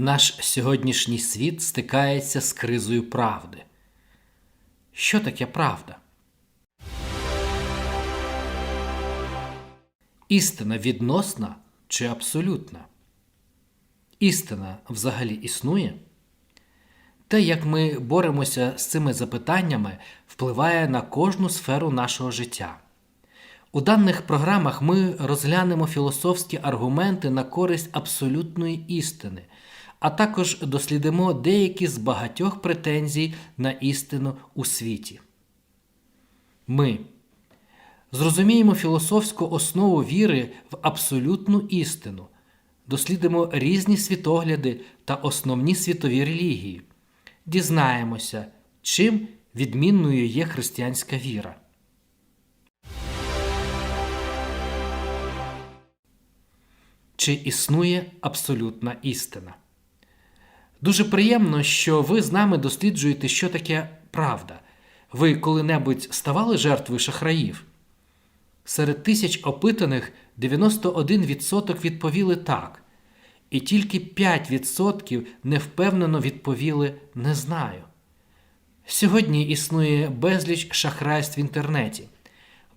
Наш сьогоднішній світ стикається з кризою правди. Що таке правда? Істина відносна чи абсолютна? Істина взагалі існує? Те, як ми боремося з цими запитаннями, впливає на кожну сферу нашого життя. У даних програмах ми розглянемо філософські аргументи на користь абсолютної істини, а також дослідимо деякі з багатьох претензій на істину у світі. Ми зрозуміємо філософську основу віри в абсолютну істину, дослідимо різні світогляди та основні світові релігії, дізнаємося, чим відмінною є християнська віра. Чи існує абсолютна істина? Дуже приємно, що ви з нами досліджуєте, що таке правда. Ви коли-небудь ставали жертвою шахраїв? Серед тисяч опитаних 91% відповіли так, і тільки 5% невпевнено відповіли не знаю. Сьогодні існує безліч шахрайств в інтернеті.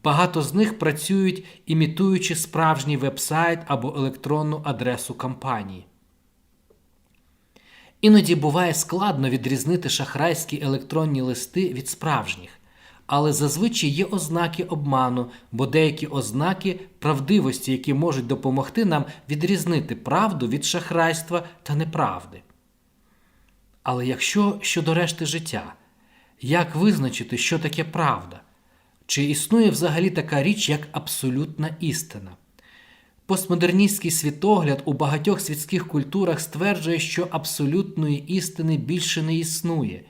Багато з них працюють, імітуючи справжній вебсайт або електронну адресу компанії. Іноді буває складно відрізнити шахрайські електронні листи від справжніх, але зазвичай є ознаки обману, бо деякі ознаки правдивості, які можуть допомогти нам відрізнити правду від шахрайства та неправди. Але якщо щодо решти життя, як визначити, що таке правда? Чи існує взагалі така річ, як абсолютна істина? Постмодерністський світогляд у багатьох світських культурах стверджує, що абсолютної істини більше не існує,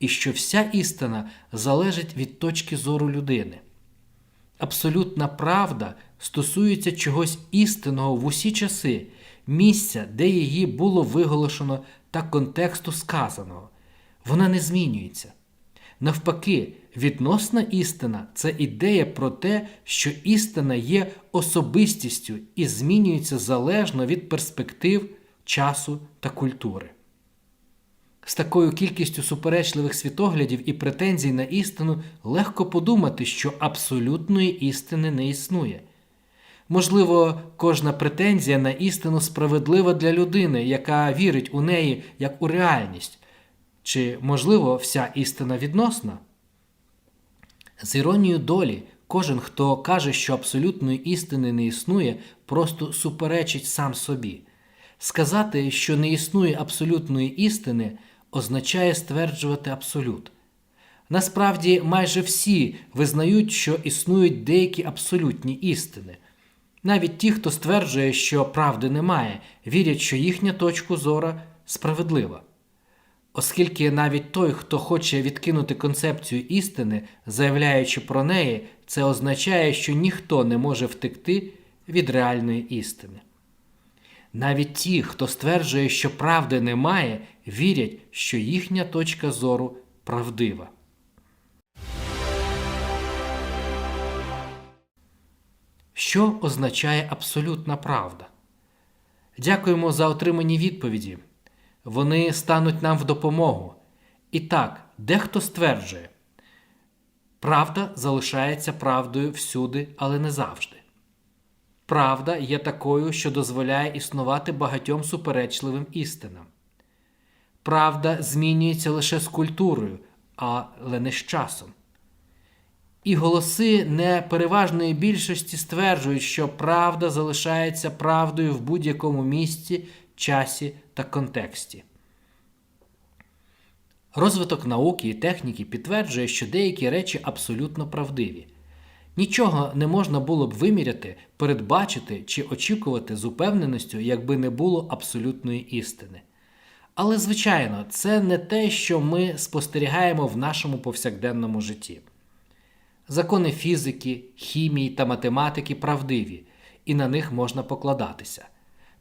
і що вся істина залежить від точки зору людини. Абсолютна правда стосується чогось істинного в усі часи, місця, де її було виголошено та контексту сказаного. Вона не змінюється. Навпаки, відносна істина це ідея про те, що істина є особистістю і змінюється залежно від перспектив, часу та культури. З такою кількістю суперечливих світоглядів і претензій на істину легко подумати, що абсолютної істини не існує. Можливо, кожна претензія на істину справедлива для людини, яка вірить у неї як у реальність. Чи, можливо, вся істина відносна? З іронією долі, кожен, хто каже, що абсолютної істини не існує, просто суперечить сам собі. Сказати, що не існує абсолютної істини, означає стверджувати абсолют. Насправді, майже всі визнають, що існують деякі абсолютні істини. Навіть ті, хто стверджує, що правди немає, вірять, що їхня точка зору справедлива. Оскільки навіть той, хто хоче відкинути концепцію істини, заявляючи про неї, це означає, що ніхто не може втекти від реальної істини. Навіть ті, хто стверджує, що правди немає, вірять, що їхня точка зору правдива. Що означає абсолютна правда? Дякуємо за отримані відповіді. Вони стануть нам в допомогу. І так, дехто стверджує, правда залишається правдою всюди, але не завжди. Правда є такою, що дозволяє існувати багатьом суперечливим істинам. Правда змінюється лише з культурою, але не з часом. І голоси непереважної більшості стверджують, що правда залишається правдою в будь-якому місці, часі та контексті. Розвиток науки і техніки підтверджує, що деякі речі абсолютно правдиві. Нічого не можна було б виміряти, передбачити чи очікувати з упевненістю, якби не було абсолютної істини. Але, звичайно, це не те, що ми спостерігаємо в нашому повсякденному житті. Закони фізики, хімії та математики правдиві, і на них можна покладатися.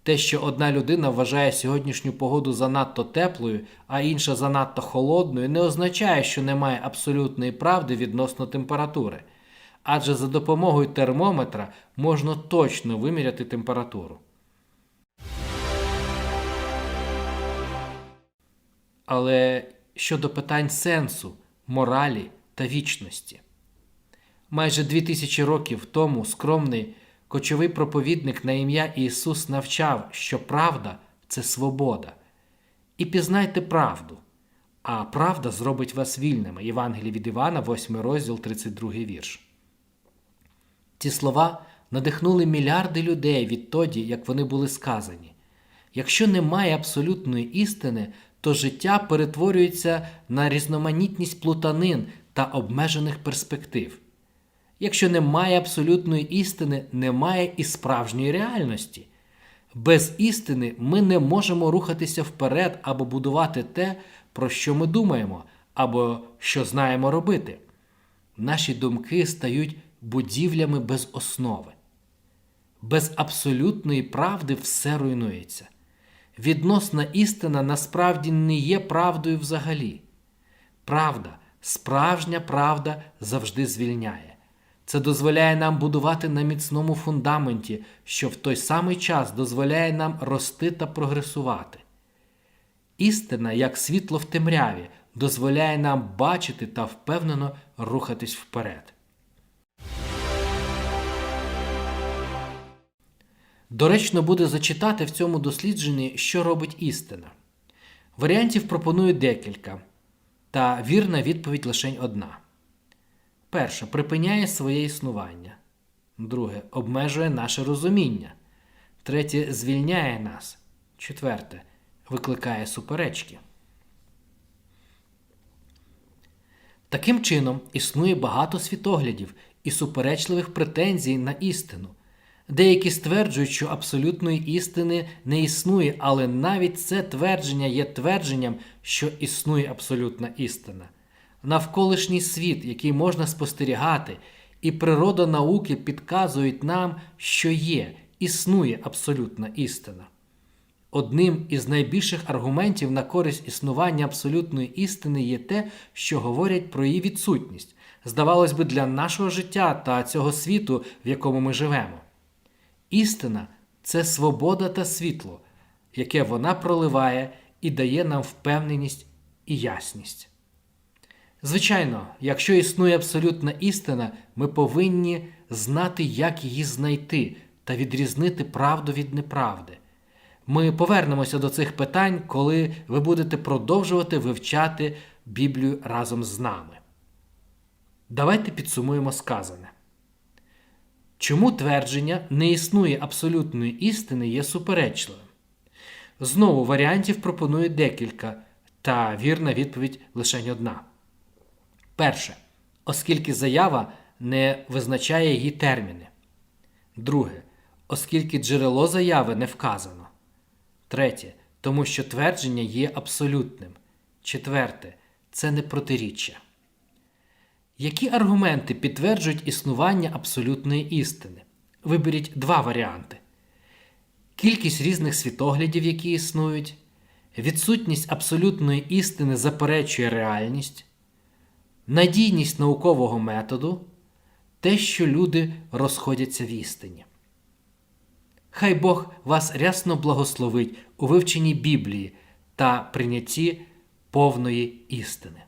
Те, що одна людина вважає сьогоднішню погоду занадто теплою, а інша занадто холодною, не означає, що немає абсолютної правди відносно температури. Адже за допомогою термометра можна точно виміряти температуру. але щодо питань сенсу, моралі та вічності. Майже дві тисячі років тому скромний кочовий проповідник на ім'я Ісус навчав, що правда це свобода. І пізнайте правду, а правда зробить вас вільними. Євангеліє від Івана, 8 розділ, 32 вірш. Ці слова надихнули мільярди людей відтоді, як вони були сказані. Якщо немає абсолютної істини, то життя перетворюється на різноманітність плутанин та обмежених перспектив. Якщо немає абсолютної істини, немає і справжньої реальності. Без істини ми не можемо рухатися вперед або будувати те, про що ми думаємо, або що знаємо робити. Наші думки стають будівлями без основи. Без абсолютної правди все руйнується. Відносна істина насправді не є правдою взагалі. Правда, справжня правда завжди звільняє. Це дозволяє нам будувати на міцному фундаменті, що в той самий час дозволяє нам рости та прогресувати. Істина, як світло в темряві, дозволяє нам бачити та впевнено рухатись вперед. Доречно буде зачитати в цьому дослідженні, що робить істина. Варіантів пропоную декілька, та вірна відповідь лише одна. Перше припиняє своє існування. Друге обмежує наше розуміння. Третє звільняє нас. Четверте викликає суперечки. Таким чином, існує багато світоглядів і суперечливих претензій на істину. Деякі стверджують, що абсолютної істини не існує, але навіть це твердження є твердженням, що існує абсолютна істина. Навколишній світ, який можна спостерігати, і природа науки підказують нам, що є, існує абсолютна істина. Одним із найбільших аргументів на користь існування абсолютної істини є те, що говорять про її відсутність, здавалось би, для нашого життя та цього світу, в якому ми живемо. Істина це свобода та світло, яке вона проливає і дає нам впевненість і ясність. Звичайно, якщо існує абсолютна істина, ми повинні знати, як її знайти та відрізнити правду від неправди. Ми повернемося до цих питань, коли ви будете продовжувати вивчати Біблію разом з нами. Давайте підсумуємо сказане. Чому твердження не існує абсолютної істини є суперечливим? Знову варіантів пропоную декілька, та вірна відповідь лише одна. Перше, оскільки заява не визначає її терміни. Друге, оскільки джерело заяви не вказано. Третє, тому що твердження є абсолютним. Четверте, це не протиріччя. Які аргументи підтверджують існування абсолютної істини? Виберіть два варіанти: кількість різних світоглядів, які існують, відсутність абсолютної істини заперечує реальність, надійність наукового методу, те, що люди розходяться в істині. Хай Бог вас рясно благословить у вивченні Біблії та прийнятті повної істини.